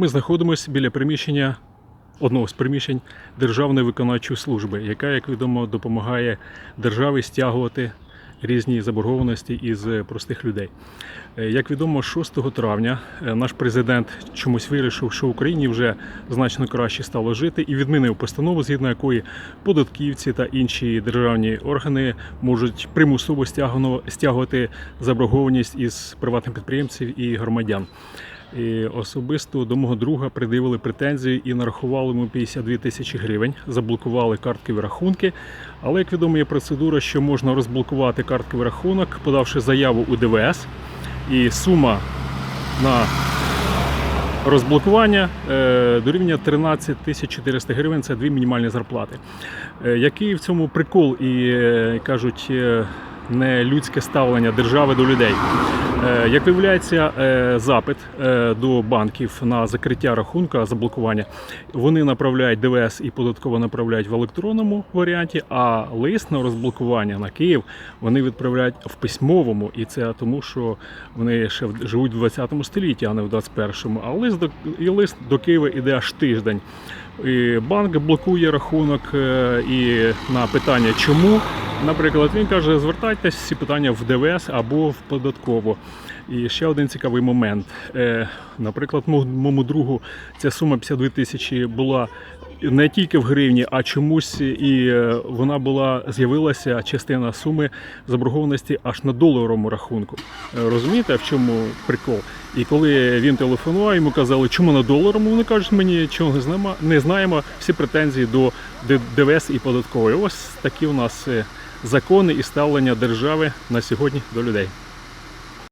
Ми знаходимося біля приміщення одного з приміщень Державної виконавчої служби, яка, як відомо, допомагає державі стягувати різні заборгованості із простих людей. Е, Як відомо, 6 травня е, наш президент чомусь вирішив, що в Україні вже значно краще стало жити і відмінив постанову, згідно якої податківці та інші державні органи можуть примусово стягувати заборгованість із приватних підприємців і громадян. І особисто до мого друга придивили претензії і нарахували йому 52 тисячі гривень, заблокували карткові рахунки. Але як відомо, є процедура, що можна розблокувати картковий рахунок, подавши заяву у ДВС, і сума на розблокування дорівнює 13 тисяч 400 гривень. Це дві мінімальні зарплати. Е, Який в цьому прикол і е, кажуть е, нелюдське ставлення держави до людей? Е, Як виявляється, е, запит е, до банків на закриття рахунка, заблокування, вони направляють ДВС і податково направляють в електронному варіанті, а лист на розблокування на Київ вони відправляють в письмовому, і це тому, що вони ще живуть в 20 столітті, а не в 21-му. А лист до і лист до Києва іде аж тиждень. І банк блокує рахунок і на питання, чому, наприклад, він каже, звертайтесь всі питання в ДВС або в податково. І ще один цікавий момент. Е, Наприклад, мо- моєму другу ця сума 52 тисячі була не тільки в гривні, а чомусь і е, вона була з'явилася частина суми заборгованості аж на доларовому рахунку. Е, Розумієте, в чому прикол? І коли він телефонував, йому казали, чому на доларовому, вони кажуть, мені чого не знаємо, всі претензії до ДВС і податкової. Ось такі у нас закони і ставлення держави на сьогодні до людей.